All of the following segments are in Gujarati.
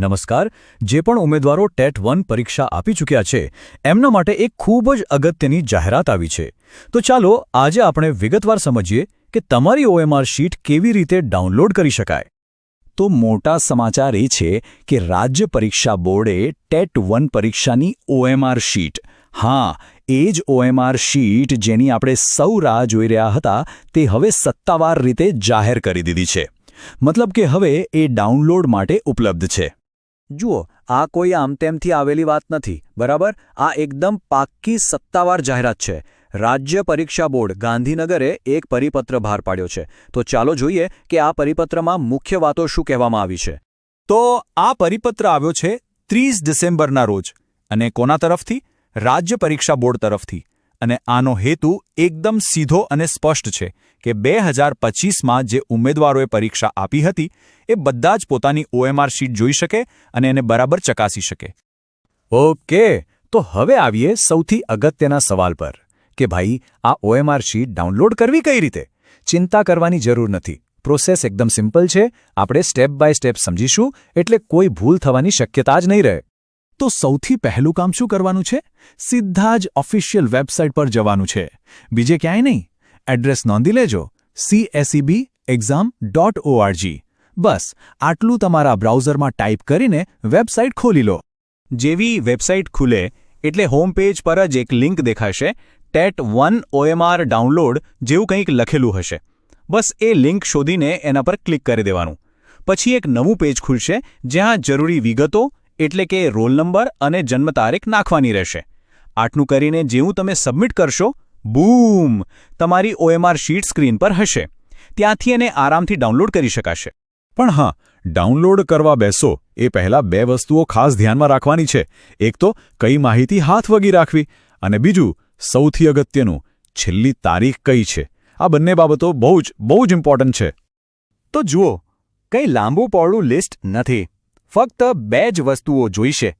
નમસ્કાર. જે પણ ઉમેદવારો ટેટ વન પરીક્ષા આપી ચૂક્યા છે, એમના માટે એક ખૂબ જ અગત્યની જાહેરાત આવી છે. તો ચાલો આજે આપણે વિગતવાર સમજીએ કે તમારી ઓએમઆર શીટ કેવી રીતે ડાઉનલોડ કરી શકાય. તો મોટા સમાચાર એ છે કે રાજ્ય પરીક્ષા બોર્ડે ટેટ વન પરીક્ષાની ઓએમઆર શીટ. હા, એ જ ઓએમઆર શીટ જેની આપણે સૌ રાહ જોઈ રહ્યા હતા, તે હવે સત્તાવાર રીતે જાહેર કરી દીધી છે. મતલબ કે હવે એ ડાઉનલોડ માટે ઉપલબ્ધ છે. જુઓ, આ કોઈ આમતેમથી આવેલી વાત નથી, બરાબર? આ એકદમ પાક્કી સત્તાવાર જાહેરાત છે. રાજ્ય પરીક્ષા બોર્ડ ગાંધીનગરે એક પરિપત્ર બહાર પાડ્યો છે. તો ચાલો જોઈએ કે આ પરિપત્રમાં મુખ્ય વાતો શું કહેવામાં આવી છે. તો આ પરિપત્ર આવ્યો છે ત્રીસ ડિસેમ્બરના રોજ. અને કોના તરફથી? રાજ્ય પરીક્ષા બોર્ડ તરફથી. અને આનો હેતુ એકદમ સીધો અને સ્પષ્ટ છે કે બે હજાર પચીસમાં જે ઉમેદવારોએ પરીક્ષા આપી હતી, એ બધા જ પોતાની ઓએમઆર શીટ જોઈ શકે અને એને બરાબર ચકાસી શકે. ઓકે, તો હવે આવીએ સૌથી અગત્યના સવાલ પર કે ભાઈ, આ ઓએમઆર શીટ ડાઉનલોડ કરવી કઈ રીતે? ચિંતા કરવાની જરૂર નથી. પ્રોસેસ એકદમ સિમ્પલ છે. આપણે સ્ટેપ બાય સ્ટેપ સમજીશું, એટલે કોઈ ભૂલ થવાની શક્યતા જ નહીં રહે. તો સૌથી પહેલું કામ શું કરવાનું છે? સીધા જ ઓફિશિયલ વેબસાઇટ પર જવાનું છે. બીજે ક્યાંય નહીં. એડ્રેસ નોંધી લેજો. સીએસઈબી એક્ઝામ ડોટ ઓઆરજી બસ, આટલું તમારા બ્રાઉઝરમાં ટાઈપ કરીને વેબસાઇટ ખોલી લો. જેવી વેબસાઇટ ખુલે, એટલે હોમ પેજ પર જ એક લિંક દેખાશે. ટેટ વન ઓએમઆર ડાઉનલોડ જેવું કંઈક લખેલું હશે. બસ, એ લિંક શોધીને એના પર ક્લિક કરી દેવાનું. પછી એક નવું પેજ ખુલશે, જ્યાં જરૂરી વિગતો એટલે કે રોલ નંબર અને જન્મ તારીખ નાખવાની રહેશે. આટલું કરીને જેવું તમે સબમિટ કરશો, બૂમ! તમારી ઓએમઆર શીટ સ્ક્રીન પર હશે. ત્યાંથી એને આરામથી ડાઉનલોડ કરી શકાશે. પણ હા, ડાઉનલોડ કરવા બેસો, એ પહેલાં બે વસ્તુઓ ખાસ ધ્યાનમાં રાખવાની છે. એક તો કઈ માહિતી હાથ વગી રાખવી અને બીજું, સૌથી અગત્યનું, છેલ્લી તારીખ કઈ છે? આ બંને બાબતો બહુ જ બહુ જ ઇમ્પોર્ટન્ટ છે. તો જુઓ, કંઈ લાંબુ પહોળું લિસ્ટ નથી. ફક્ત બે જ વસ્તુઓ જોઈશે.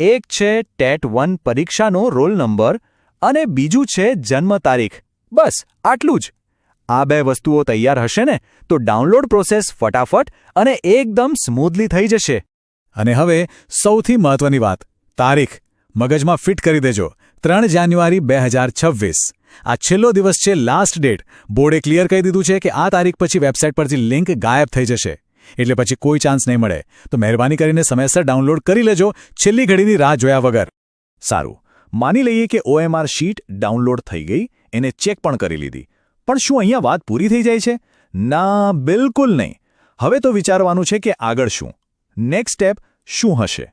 એક છે ટેટ વન પરીક્ષાનો રોલ નંબર અને બીજું છે જન્મ તારીખ. બસ, આટલું જ. આ બે વસ્તુઓ તૈયાર હશે ને, તો ડાઉનલોડ પ્રોસેસ ફટાફટ અને એકદમ સ્મૂધલી થઈ જશે. અને હવે સૌથી મહત્વની વાત, તારીખ. મગજમાં ફિટ કરી દેજો. ત્રણ જાન્યુઆરી બે હજાર છવ્વીસ. આ છેલ્લો દિવસ છે લાસ્ટ ડેટ બોર્ડે ક્લિયર કહી દીધું છે કે આ તારીખ પછી વેબસાઇટ પરથી લિંક ગાયબ થઈ જશે. એટલે પછી કોઈ ચાન્સ નહીં મળે. તો મહેરબાની કરીને સમયસર ડાઉનલોડ કરી લેજો. છેલ્લી ઘડીની રાહ જોયા વગર. સારું. માની લઈએ કે ઓએમઆર શીટ ડાઉનલોડ થઈ ગઈ. એને ચેક પણ કરી લીધી. પણ શું અહીંયા વાત પૂરી થઈ જાય છે? ના, બિલકુલ નહીં. હવે તો વિચારવાનું છે કે આગળ શું? નેક્સ્ટ સ્ટેપ શું હશે?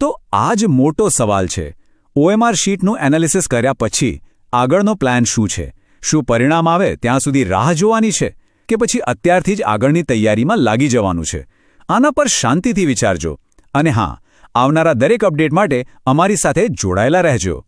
તો આ જ મોટો સવાલ છે. ઓએમઆર શીટનું એનાલિસિસ કર્યા પછી આગળનો પ્લાન શું છે? શું પરિણામ આવે? ત્યાં સુધી રાહ જોવાની છે? કે પછી અત્યારથી જ આગળની તૈયારીમાં લાગી જવાનું છે. આના પર શાંતિથી વિચારજો. અને હા, આવનારા દરેક અપડેટ માટે અમારી સાથે જોડાયેલા રહેજો.